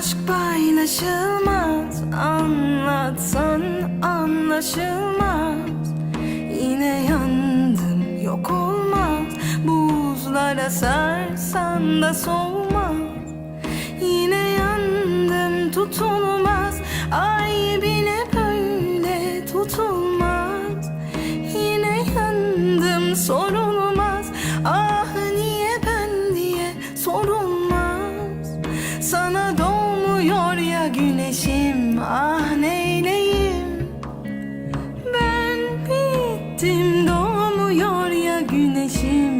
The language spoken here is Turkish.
Aşk paylaşılmaz Anlatsan anlaşılmaz. Yine yandım yok olmaz. Buzlara sarsan da soğumaz Yine yandım tutulmaz. Ay bile böyle tutulmaz. Yine yandım sorulmaz. Ah niye ben diye sorulmaz. Sana Doğuyor ya güneşim ah neyleyim? Ben bittim doğmuyor ya güneşim?